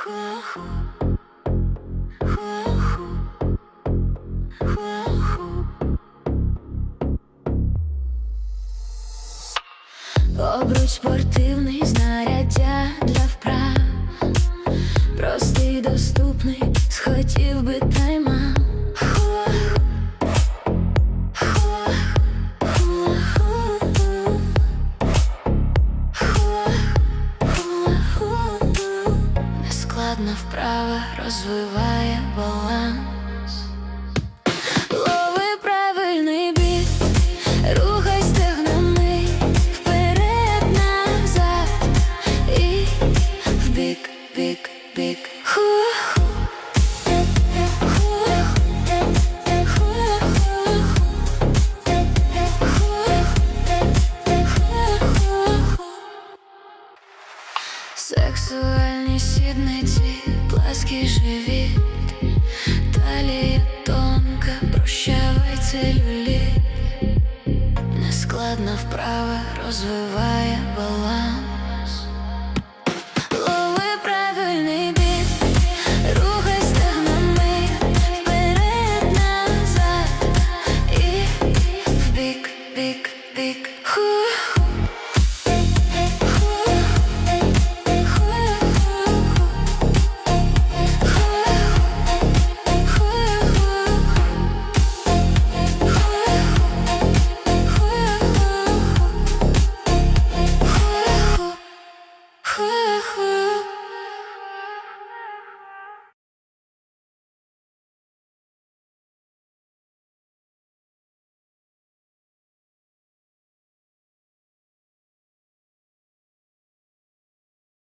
Обруч спортивний знаряддя для вправ. Простий, доступний, схотів Нескладна вправа розвиває баланс. Лови правильний біт, рухай стегнами вперед, назад і в бік, бік. Ху-ху. Сексуальні сідниці, плаский живіт, талія тонка, прощавай целюліт. Нескладна вправа розвиває